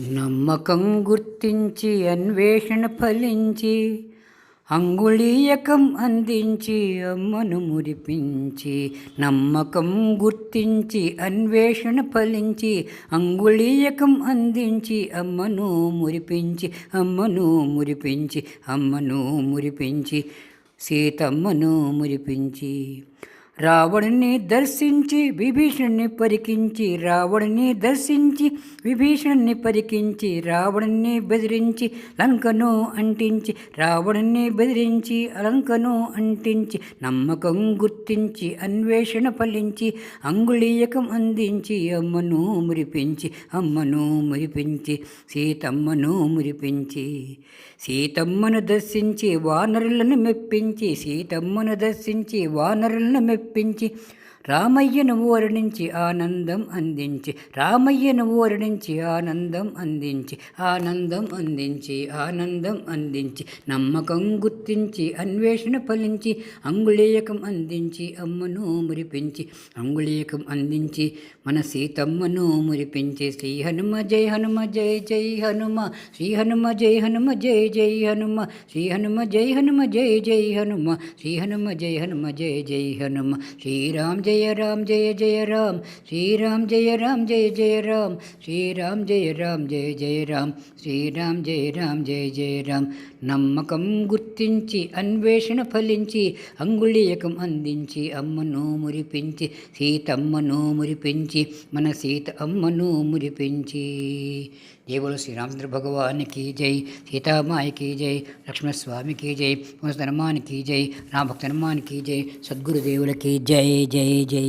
నమ్మకం గుర్తించి అన్వేషణ ఫలించి అంగుళీయకం అందించి అమ్మను మురిపించి నమ్మకం గుర్తించి అన్వేషణ ఫలించి అంగుళీయకం అందించి అమ్మను మురిపించి అమ్మను మురిపించి అమ్మను మురిపించి సీతమ్మను మురిపించి. రావణుని దర్శించి విభీషణుని పరికించి రావణుని దర్శించి విభీషణుని పరికించి రావణుని బెదిరించి లంకను అంటించి రావణుని బెదిరించి లంకను అంటించి నమ్మకం గుర్తించి అన్వేషణ ఫలించి అంగుళీయకం అందించి అమ్మను మురిపించి అమ్మను మురిపించి సీతమ్మను మురిపించి సీతమ్మను దర్శించి వానరులను మెప్పించి సీతమ్మను దర్శించి వానరులను మెప్పించి ఒప్పించి రామయ్యను వర్ణించి ఆనందం అందించి రామయ్యను వర్ణించి ఆనందం అందించి ఆనందం అందించి ఆనందం అందించి నమ్మకం గుర్తించి అన్వేషణ ఫలించి అంగుళీయకం అందించి అమ్మను మురిపించి అంగుళీయకం అందించి మన సీతమ్మను మురిపించి శ్రీ హనుమ జై హనుమ జై జై హనుమ శ్రీ హనుమ జై హనుమ జై జై హనుమ శ్రీ హనుమ జై హనుమ జై జై హనుమ శ్రీ హనుమ జై హనుమ జై జై హనుమ శ్రీరామ్ జయ రామ్ జయ జయ రామ్ శ్రీరామ్ జయ రామ్ జయ జయ రామ్ శ్రీరామ్ జయ రామ్ జయ జయ రామ్ శ్రీరామ్ జయ రామ్ జయ జయ రామ్ నమ్మకం గుర్తించి అన్వేషణ ఫలించి అంగుళీయకం అందించి అమ్మను మురిపించి సీతమ్మను మురిపించి మన సీత అమ్మను మురిపించి. దేవుడు శ్రీరామచంద్ర భగవానికి జై సీతామాయకి జై లక్ష్మణస్వామికి జై హనుమానికి జై రామభక్త హనుమానికి జై సద్గురుదేవులకి జై జై జై